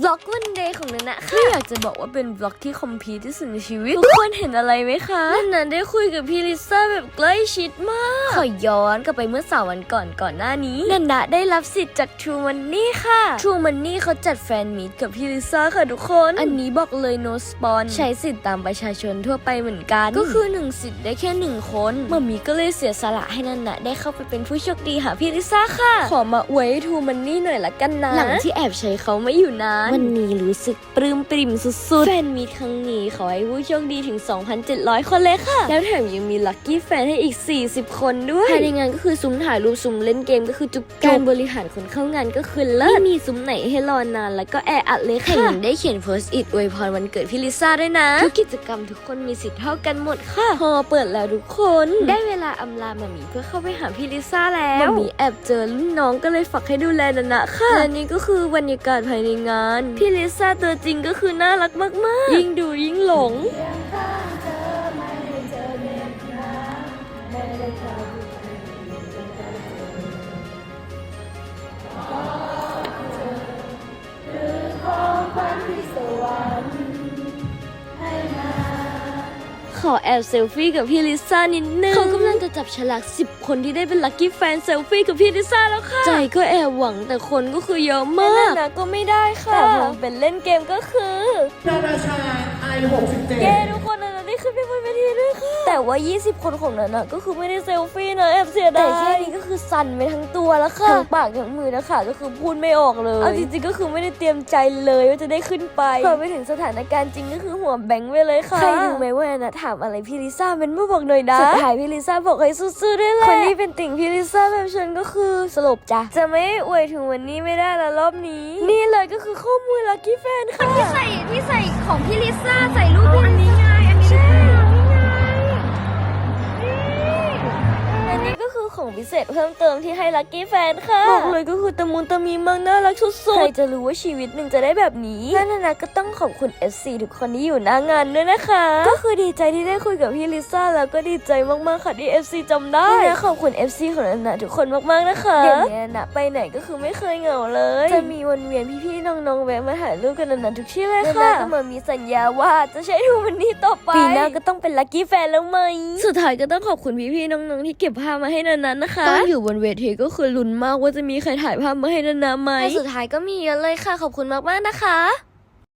บล็อกวันเดย์ของนันนะค่ะไม่อยากจะบอกว่าเป็นบล็อกที่คอมพลีทที่สุดในชีวิต ทุกคนเห็นอะไรไหมคะนันนันได้คุยกับพี่ลิซ่าแบบใกล้ชิดมาก ขอย้อนกลับไปเมื่อสามวันก่อนก่อนหน้านี้ นันดาได้รับสิทธิ์จาก True Money ค่ะ True Money เขาจัดแฟนมีตกับพี่ลิซ่าค่ะทุกคน อันนี้บอกเลย no spawn ใช้สิทธิ์ตามประชาชนทั่วไปเหมือนกัน ก็คือหนึ่งสิทธิ์ได้แค่หนึ่งคนมามีก็เลยเสียสละให้นันนะได้เข้าไปเป็นผู้โชคดีหาพี่ลิซ่าค่ะ ขอมาอวยให้ True Money หน่อยละกันนะ หลังที่แอบใช้เขาไม่อยู่นานวันนี้รู้สึกปลื้มปริ่มสุดๆ แฟนมีตครั้งนี้ขอให้ผู้โชคดีถึง 2,700 คนเลยค่ะ แล้วแถมยังมีลัคกี้แฟนให้อีก 40 คนด้วย ภายในงานก็คือซุ้มถ่ายรูปซุ้มเล่นเกมก็คือจุกๆการบริหารคนเข้างานก็คือเลิศไม่มีซุ้มไหนให้รอนานแล้วก็แออัดเลยค่ะยังได้เขียนโพสต์อิทอวยพรวันเกิดพี่ลิซ่าด้วยนะ ทุกกิจกรรมทุกคนมีสิทธิ์เท่ากันหมดค่ะ พอเปิดแล้วทุกคน ได้เวลาอำลามามีเพื่อเข้าไปหาพี่ลิซ่าแล้วมามีแอบเจอรุ่นน้องก็เลยฝากให้ดูแลนันนะค่ะและนี่ก็คือบรรยากาศภายในงานพี่ลิซ่าตัวจริงก็คือน่ารักมากๆ ยิ่งดูยิ่งหลง ขอแอบเซลฟี่กับพี่ลิซ่านิดนึงเขากำลัง จะจับฉลาก 10 คนที่ได้เป็นลัคกี้แฟนเซลฟี่กับพี่ลิซ่าแล้วค่ะ ใจก็แอบหวังแต่คนก็คือเยอะมาก นะก็ไม่ได้ค่ะแต่ผมเป็นเล่นเกมก็คือนาราชาไอหกสิบเจ็ดเย้ทุกคนนะได้ขึ้นไปบนเวทีด้วยค่ะ แต่ว่า 20 คนของนั้นนะก็คือไม่ได้เซลฟี่นะแอบเสียดายแต่แค่นี้ก็ คือสั่นไปทั้งตัวแล้วค่ะทั้งปากทั้งมือนะคะก็คือพูดไม่ออกเลยเอาจริงๆก็คือไม่ได้เตรียมใจเลยว่าจะได้ขึ้นไปพอไปถึงสถานการณ์จริงก็คือหัวแบงค์ไปเลยค่ะใครรู้ไหมว่านะถามอะไรพี่ลิซ่าเป็นมาบอกหน่อยนะสุดท้ายพี่ลิซ่าบอกให้สู้ๆด้วยแหละคนที่เป็นติ่งพี่ลิซ่าแบบฉันก็คือสรุปจ้ะจะไม่อวยถึงวันนี้ไม่ได้ละรอบนี้ นี่เลยก็คือข้อมูลลัคกี้แฟนค่ะที่ใส่ที่ใส่ของพี่ลิซ่าใส่รูปพี่อันนี้ เศษเพิ่มเติมที่ให้ลัคกี้แฟนค่ะบอกเลยก็คือตะมุนตะมีมากน่ารักสุดๆ ใครจะรู้ว่าชีวิตหนึ่งจะได้แบบนี้นั่นนะก็ต้องขอบคุณ FC ทุกคนที่อยู่หน้างานด้วยนะคะ ก็คือดีใจที่ได้คุยกับพี่ลิซ่าแล้วก็ดีใจมากๆค่ะที่ FC จำได้และขอบคุณ FC ของนันนะทุกคนมากๆนะคะเดี๋ยวนี้นะไปไหนก็คือไม่เคยเหงาเลย จะมีวนเวียนพี่ๆน้องๆแวะมาถ่ายรูปกันนันๆทุกที่เลยค่ะก็มามีสัญญาว่าจะใช้ทุกวันนี้ต่อไปปีหน้าก็ต้องเป็นลัคกี้แฟนแล้วไหมสุดท้ายก็ต้องขอบคุณพี่ๆน้องๆที่เก็บภาพมาให้นันๆนะคะอนอยู่บนเวทีก็คือลุ้นมากว่าจะมีใครถ่ายภาพมาให้นานาไหมสุดท้ายก็มีเยอะเลยค่ะขอบคุณมากๆนะคะ